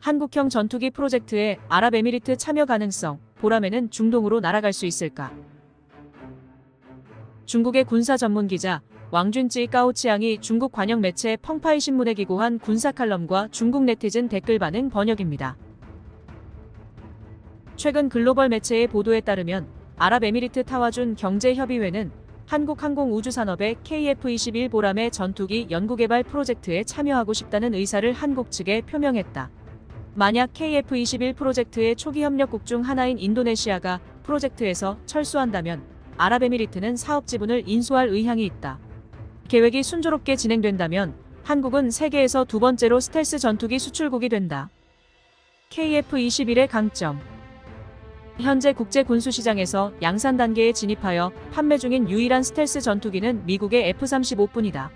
한국형 전투기 프로젝트에 아랍에미리트 참여 가능성, 보람에는 중동으로 날아갈 수 있을까? 중국의 군사 전문 기자 왕준찌 까오치앙이 중국 관영 매체 펑파이 신문에 기고한 군사 칼럼과 중국 네티즌 댓글 반응 번역입니다. 최근 글로벌 매체의 보도에 따르면 아랍에미리트 타와준 경제협의회는 한국항공우주산업의 KF-21 보람의 전투기 연구개발 프로젝트에 참여하고 싶다는 의사를 한국 측에 표명했다. 만약 KF-21 프로젝트의 초기 협력국 중 하나인 인도네시아가 프로젝트에서 철수한다면 아랍에미리트는 사업 지분을 인수할 의향이 있다. 계획이 순조롭게 진행된다면 한국은 세계에서 두 번째로 스텔스 전투기 수출국이 된다. KF-21의 강점 현재 국제 군수 시장에서 양산 단계에 진입하여 판매 중인 유일한 스텔스 전투기는 미국의 F-35뿐이다.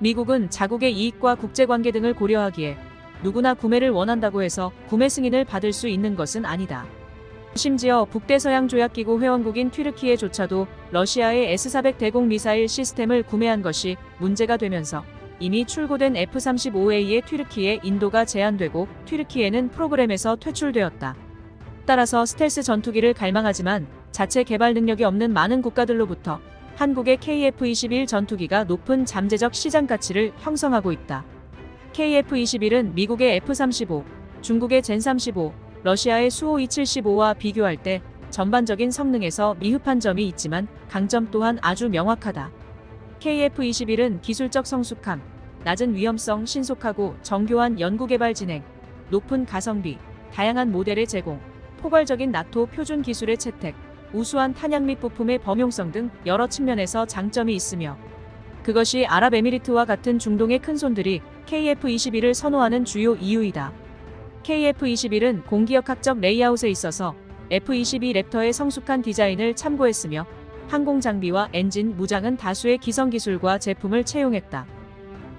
미국은 자국의 이익과 국제 관계 등을 고려하기에 누구나 구매를 원한다고 해서 구매 승인을 받을 수 있는 것은 아니다. 심지어 북대서양 조약기구 회원국인 튀르키예조차도 러시아의 S-400 대공 미사일 시스템을 구매한 것이 문제가 되면서 이미 출고된 F-35A의 튀르키예 인도가 제한되고 튀르키예는 프로그램에서 퇴출되었다. 따라서 스텔스 전투기를 갈망하지만 자체 개발 능력이 없는 많은 국가들로부터 한국의 KF-21 전투기가 높은 잠재적 시장 가치를 형성하고 있다. KF-21은 미국의 F-35, 중국의 젠-35, 러시아의 수호-275와 비교할 때 전반적인 성능에서 미흡한 점이 있지만 강점 또한 아주 명확하다. KF-21은 기술적 성숙함, 낮은 위험성 신속하고 정교한 연구개발 진행, 높은 가성비, 다양한 모델의 제공, 포괄적인 나토 표준 기술의 채택, 우수한 탄약 및 부품의 범용성 등 여러 측면에서 장점이 있으며 그것이 아랍에미리트와 같은 중동의 큰손들이 KF-21을 선호하는 주요 이유이다. KF-21은 공기역학적 레이아웃에 있어서 F-22 랩터의 성숙한 디자인을 참고했으며 항공 장비와 엔진, 무장은 다수의 기성 기술과 제품을 채용했다.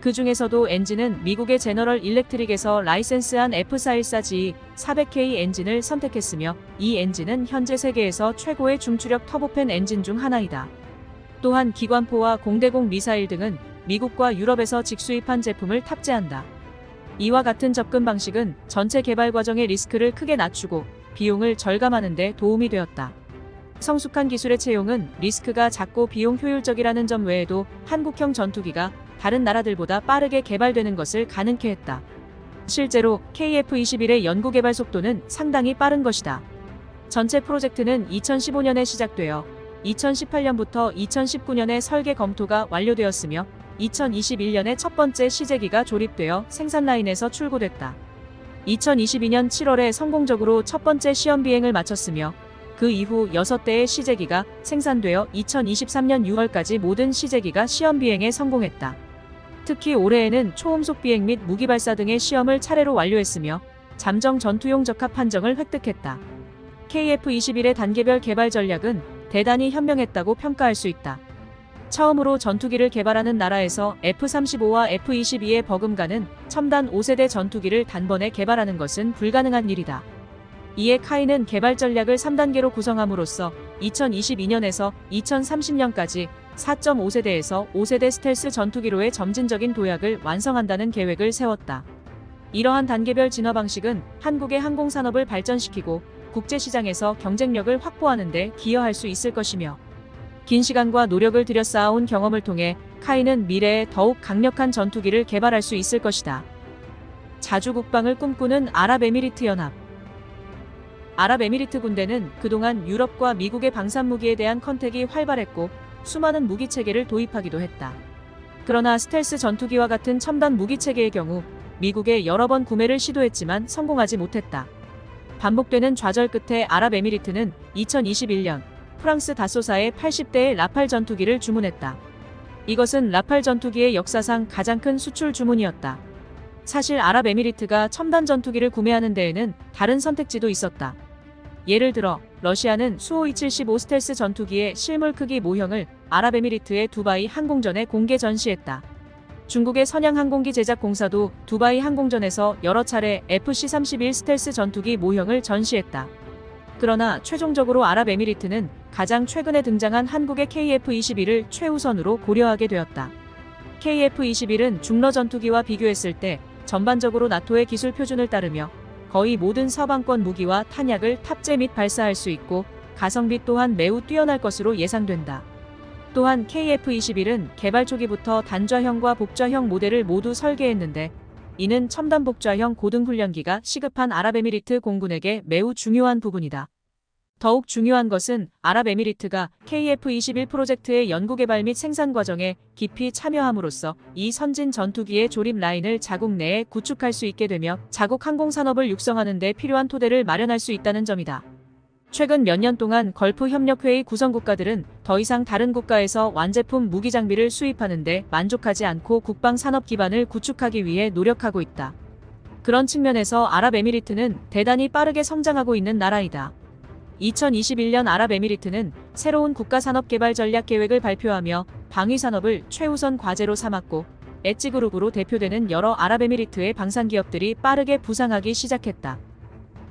그 중에서도 엔진은 미국의 제너럴 일렉트릭에서 라이센스한 F414G 400K 엔진을 선택했으며 이 엔진은 현재 세계에서 최고의 중추력 터보팬 엔진 중 하나이다. 또한 기관포와 공대공 미사일 등은 미국과 유럽에서 직수입한 제품을 탑재한다. 이와 같은 접근 방식은 전체 개발 과정의 리스크를 크게 낮추고 비용을 절감하는 데 도움이 되었다. 성숙한 기술의 채용은 리스크가 작고 비용 효율적이라는 점 외에도 한국형 전투기가 다른 나라들보다 빠르게 개발되는 것을 가능케 했다. 실제로 KF-21의 연구 개발 속도는 상당히 빠른 것이다. 전체 프로젝트는 2015년에 시작되어 2018년부터 2019년에 설계 검토가 완료되었으며 2021년에 첫 번째 시제기가 조립되어 생산 라인에서 출고됐다. 2022년 7월에 성공적으로 첫 번째 시험 비행을 마쳤으며 그 이후 6대의 시제기가 생산되어 2023년 6월까지 모든 시제기가 시험 비행에 성공했다. 특히 올해에는 초음속 비행 및 무기 발사 등의 시험을 차례로 완료했으며 잠정 전투용 적합 판정을 획득했다. KF-21의 단계별 개발 전략은 대단히 현명했다고 평가할 수 있다. 처음으로 전투기를 개발하는 나라에서 F-35와 F-22의 버금가는 첨단 5세대 전투기를 단번에 개발하는 것은 불가능한 일이다. 이에 카이는 개발 전략을 3단계로 구성함으로써 2022년에서 2030년까지 4.5세대에서 5세대 스텔스 전투기로의 점진적인 도약을 완성한다는 계획을 세웠다. 이러한 단계별 진화 방식은 한국의 항공산업을 발전시키고 국제시장에서 경쟁력을 확보하는 데 기여할 수 있을 것이며 긴 시간과 노력을 들여 쌓아온 경험을 통해 카이는 미래에 더욱 강력한 전투기를 개발할 수 있을 것이다. 자주 국방을 꿈꾸는 아랍에미리트 연합 아랍에미리트 군대는 그동안 유럽과 미국의 방산무기에 대한 컨택이 활발했고 수많은 무기 체계를 도입하기도 했다. 그러나 스텔스 전투기와 같은 첨단 무기 체계의 경우 미국에 여러 번 구매를 시도했지만 성공하지 못했다. 반복되는 좌절 끝에 아랍에미리트는 2021년 프랑스 다소사의 80대의 라팔 전투기를 주문했다. 이것은 라팔 전투기의 역사상 가장 큰 수출 주문이었다. 사실 아랍에미리트가 첨단 전투기를 구매하는 데에는 다른 선택지도 있었다. 예를 들어 러시아는 수호-275 스텔스 전투기의 실물 크기 모형을 아랍에미리트의 두바이 항공전에 공개 전시했다. 중국의 선양 항공기 제작 공사도 두바이 항공전에서 여러 차례 FC-31 스텔스 전투기 모형을 전시했다. 그러나 최종적으로 아랍에미리트는 가장 최근에 등장한 한국의 KF-21을 최우선으로 고려하게 되었다. KF-21은 중러 전투기와 비교했을 때 전반적으로 나토의 기술 표준을 따르며 거의 모든 서방권 무기와 탄약을 탑재 및 발사할 수 있고 가성비 또한 매우 뛰어날 것으로 예상된다. 또한 KF-21은 개발 초기부터 단좌형과 복좌형 모델을 모두 설계했는데 이는 첨단 복좌형 고등훈련기가 시급한 아랍에미리트 공군에게 매우 중요한 부분이다. 더욱 중요한 것은 아랍에미리트가 KF-21 프로젝트의 연구개발 및 생산 과정에 깊이 참여함으로써 이 선진 전투기의 조립 라인을 자국 내에 구축할 수 있게 되며 자국 항공산업을 육성하는 데 필요한 토대를 마련할 수 있다는 점이다. 최근 몇 년 동안 걸프 협력회의 구성 국가들은 더 이상 다른 국가에서 완제품 무기 장비를 수입하는데 만족하지 않고 국방 산업 기반을 구축하기 위해 노력하고 있다. 그런 측면에서 아랍에미리트는 대단히 빠르게 성장하고 있는 나라이다. 2021년 아랍에미리트는 새로운 국가산업개발 전략 계획을 발표하며 방위산업을 최우선 과제로 삼았고 엣지그룹으로 대표되는 여러 아랍에미리트의 방산기업들이 빠르게 부상하기 시작했다.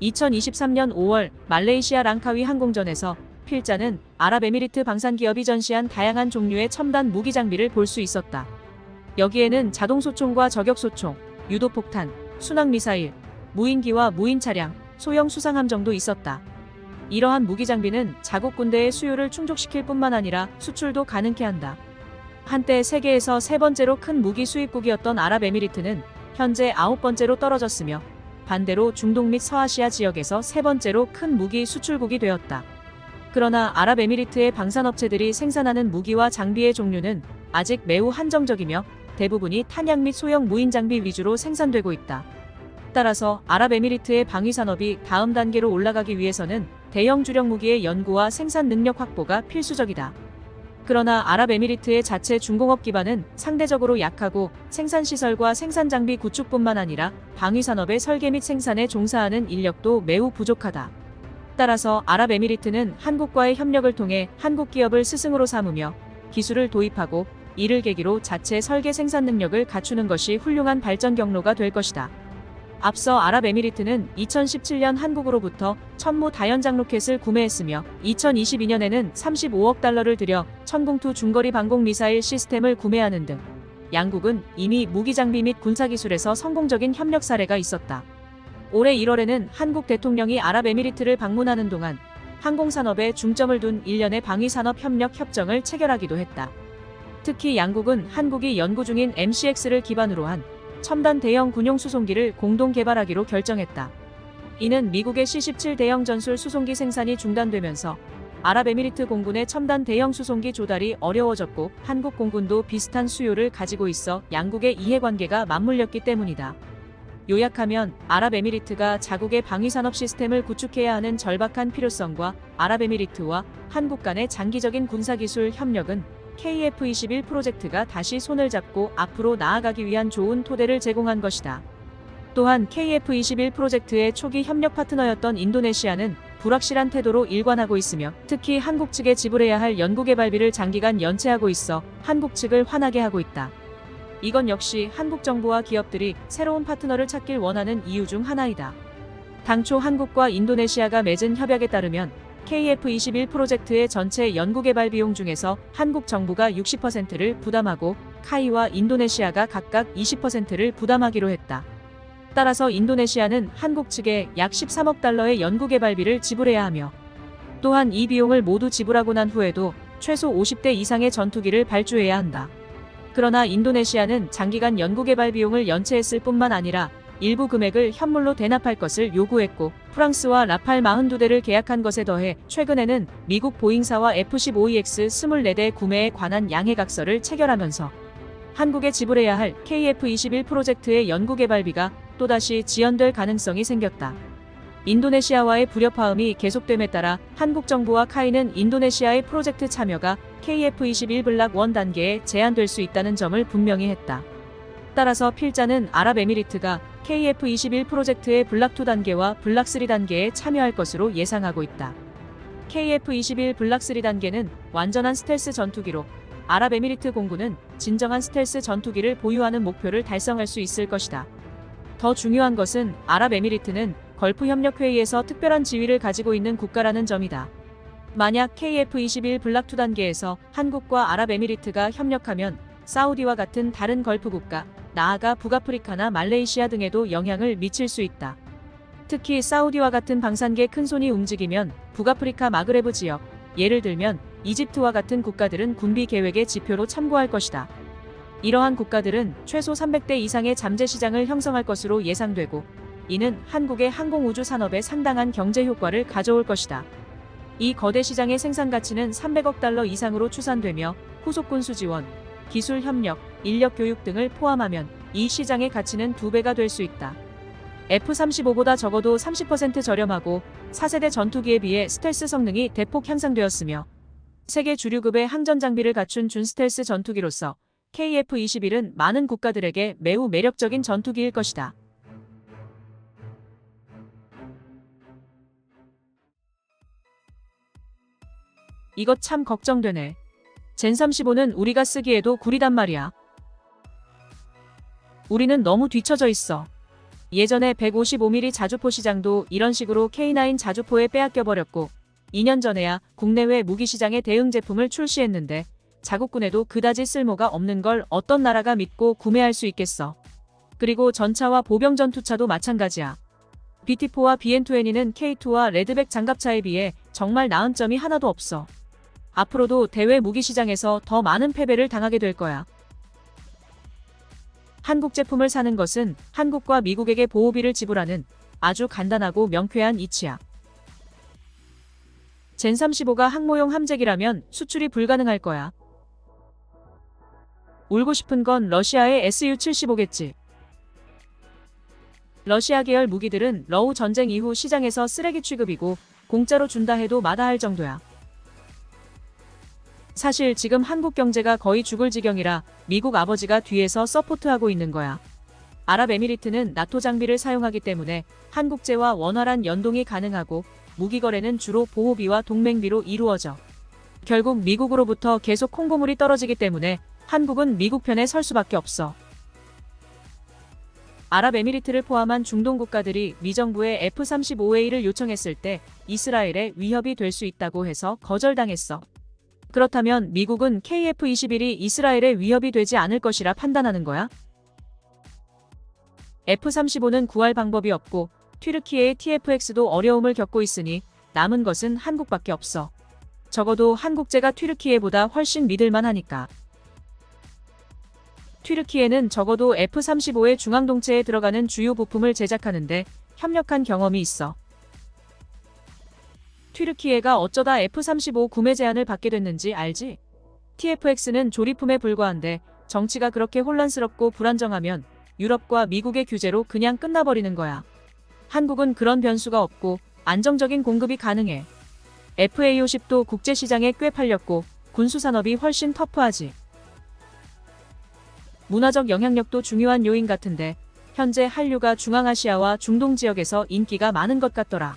2023년 5월 말레이시아 랑카위 항공전에서 필자는 아랍에미리트 방산기업이 전시한 다양한 종류의 첨단 무기 장비를 볼 수 있었다. 여기에는 자동소총과 저격소총, 유도폭탄, 순항미사일, 무인기와 무인차량, 소형 수상함정도 있었다. 이러한 무기 장비는 자국 군대의 수요를 충족시킬 뿐만 아니라 수출도 가능케 한다. 한때 세계에서 세 번째로 큰 무기 수입국이었던 아랍에미리트는 현재 아홉 번째로 떨어졌으며 반대로 중동 및 서아시아 지역에서 세 번째로 큰 무기 수출국이 되었다. 그러나 아랍에미리트의 방산업체들이 생산하는 무기와 장비의 종류는 아직 매우 한정적이며 대부분이 탄약 및 소형 무인 장비 위주로 생산되고 있다. 따라서 아랍에미리트의 방위산업이 다음 단계로 올라가기 위해서는 대형 주력 무기의 연구와 생산 능력 확보가 필수적이다. 그러나 아랍에미리트의 자체 중공업 기반은 상대적으로 약하고 생산 시설과 생산 장비 구축뿐만 아니라 방위 산업의 설계 및 생산에 종사하는 인력도 매우 부족하다. 따라서 아랍에미리트는 한국과의 협력을 통해 한국 기업을 스승으로 삼으며 기술을 도입하고 이를 계기로 자체 설계 생산 능력을 갖추는 것이 훌륭한 발전 경로가 될 것이다. 앞서 아랍에미리트는 2017년 한국으로부터 천무 다연장 로켓을 구매했으며 2022년에는 35억 달러를 들여 천공투 중거리 방공 미사일 시스템을 구매하는 등 양국은 이미 무기 장비 및 군사 기술에서 성공적인 협력 사례가 있었다. 올해 1월에는 한국 대통령이 아랍에미리트를 방문하는 동안 항공산업에 중점을 둔 일련의 방위산업 협력 협정을 체결하기도 했다. 특히 양국은 한국이 연구 중인 MCX를 기반으로 한 첨단 대형 군용 수송기를 공동 개발하기로 결정했다. 이는 미국의 C-17 대형 전술 수송기 생산이 중단되면서 아랍에미리트 공군의 첨단 대형 수송기 조달이 어려워졌고 한국 공군도 비슷한 수요를 가지고 있어 양국의 이해관계가 맞물렸기 때문이다. 요약하면 아랍에미리트가 자국의 방위산업 시스템을 구축해야 하는 절박한 필요성과 아랍에미리트와 한국 간의 장기적인 군사기술 협력은 KF-21 프로젝트가 다시 손을 잡고 앞으로 나아가기 위한 좋은 토대를 제공한 것이다. 또한 KF-21 프로젝트의 초기 협력 파트너였던 인도네시아는 불확실한 태도로 일관하고 있으며 특히 한국 측에 지불해야 할 연구개발비를 장기간 연체하고 있어 한국 측을 화나게 하고 있다. 이건 역시 한국 정부와 기업들이 새로운 파트너를 찾길 원하는 이유 중 하나이다. 당초 한국과 인도네시아가 맺은 협약에 따르면 KF-21 프로젝트의 전체 연구개발 비용 중에서 한국 정부가 60%를 부담하고 카이와 인도네시아가 각각 20%를 부담하기로 했다. 따라서 인도네시아는 한국 측에 약 13억 달러의 연구개발비를 지불해야 하며 또한 이 비용을 모두 지불하고 난 후에도 최소 50대 이상의 전투기를 발주해야 한다. 그러나 인도네시아는 장기간 연구개발 비용을 연체했을 뿐만 아니라 일부 금액을 현물로 대납할 것을 요구했고 프랑스와 라팔 42대를 계약한 것에 더해 최근에는 미국 보잉사와 F-15EX 24대 구매에 관한 양해각서를 체결하면서 한국에 지불해야 할 KF-21 프로젝트의 연구개발비가 또다시 지연될 가능성이 생겼다. 인도네시아와의 불협화음이 계속됨에 따라 한국 정부와 카이는 인도네시아의 프로젝트 참여가 KF-21 블락 1 단계에 제한될 수 있다는 점을 분명히 했다. 따라서 필자는 아랍에미리트가 KF-21 프로젝트의 블락 2 단계와 블락 3 단계에 참여할 것으로 예상하고 있다. KF-21 블락 3 단계는 완전한 스텔스 전투기로 아랍에미리트 공군은 진정한 스텔스 전투기를 보유하는 목표를 달성할 수 있을 것이다. 더 중요한 것은 아랍에미리트는 걸프 협력회의에서 특별한 지위를 가지고 있는 국가라는 점이다. 만약 KF-21 블락 2 단계에서 한국과 아랍에미리트가 협력하면 사우디와 같은 다른 걸프 국가, 나아가 북아프리카나 말레이시아 등에도 영향을 미칠 수 있다. 특히 사우디와 같은 방산계 큰손이 움직이면 북아프리카 마그레브 지역, 예를 들면 이집트와 같은 국가들은 군비 계획의 지표로 참고할 것이다. 이러한 국가들은 최소 300대 이상의 잠재 시장을 형성할 것으로 예상되고 이는 한국의 항공우주 산업에 상당한 경제 효과를 가져올 것이다. 이 거대 시장의 생산 가치는 300억 달러 이상으로 추산되며 후속 군수 지원, 기술 협력, 인력 교육 등을 포함하면 이 시장의 가치는 두 배가 될 수 있다. F-35보다 적어도 30% 저렴하고 4세대 전투기에 비해 스텔스 성능이 대폭 향상되었으며 세계 주류급의 항전 장비를 갖춘 준스텔스 전투기로서 KF-21은 많은 국가들에게 매우 매력적인 전투기일 것이다. 이것 참 걱정되네. 젠35는 우리가 쓰기에도 구리단 말이야. 우리는 너무 뒤처져 있어. 예전에 155mm 자주포 시장도 이런 식으로 K9 자주포에 빼앗겨 버렸고 2년 전에야 국내외 무기 시장에 대응 제품을 출시했는데 자국군에도 그다지 쓸모가 없는 걸 어떤 나라가 믿고 구매할 수 있겠어. 그리고 전차와 보병 전투차도 마찬가지야. BT4와 BN2N은 K2와 레드백 장갑차에 비해 정말 나은 점이 하나도 없어. 앞으로도 대외 무기 시장에서 더 많은 패배를 당하게 될 거야. 한국 제품을 사는 것은 한국과 미국에게 보호비를 지불하는 아주 간단하고 명쾌한 이치야. 젠35가 항모용 함재기라면 수출이 불가능할 거야. 울고 싶은 건 러시아의 SU-75겠지. 러시아 계열 무기들은 러우 전쟁 이후 시장에서 쓰레기 취급이고 공짜로 준다 해도 마다할 정도야. 사실 지금 한국 경제가 거의 죽을 지경이라 미국 아버지가 뒤에서 서포트하고 있는 거야. 아랍에미리트는 나토 장비를 사용하기 때문에 한국제와 원활한 연동이 가능하고 무기 거래는 주로 보호비와 동맹비로 이루어져. 결국 미국으로부터 계속 홍보물이 떨어지기 때문에 한국은 미국 편에 설 수밖에 없어. 아랍에미리트를 포함한 중동 국가들이 미 정부에 F-35A를 요청했을 때 이스라엘에 위협이 될 수 있다고 해서 거절당했어. 그렇다면 미국은 KF-21이 이스라엘에 위협이 되지 않을 것이라 판단하는 거야? F-35는 구할 방법이 없고 튀르키예의 TFX도 어려움을 겪고 있으니 남은 것은 한국밖에 없어. 적어도 한국제가 튀르키예보다 훨씬 믿을만 하니까. 튀르키예는 적어도 F-35의 중앙 동체에 들어가는 주요 부품을 제작하는데 협력한 경험이 있어. 튀르키예가 어쩌다 F-35 구매 제안을 받게 됐는지 알지? TFX는 조립품에 불과한데 정치가 그렇게 혼란스럽고 불안정하면 유럽과 미국의 규제로 그냥 끝나버리는 거야. 한국은 그런 변수가 없고 안정적인 공급이 가능해. FA50도 국제시장에 꽤 팔렸고 군수산업이 훨씬 터프하지. 문화적 영향력도 중요한 요인 같은데 현재 한류가 중앙아시아와 중동 지역에서 인기가 많은 것 같더라.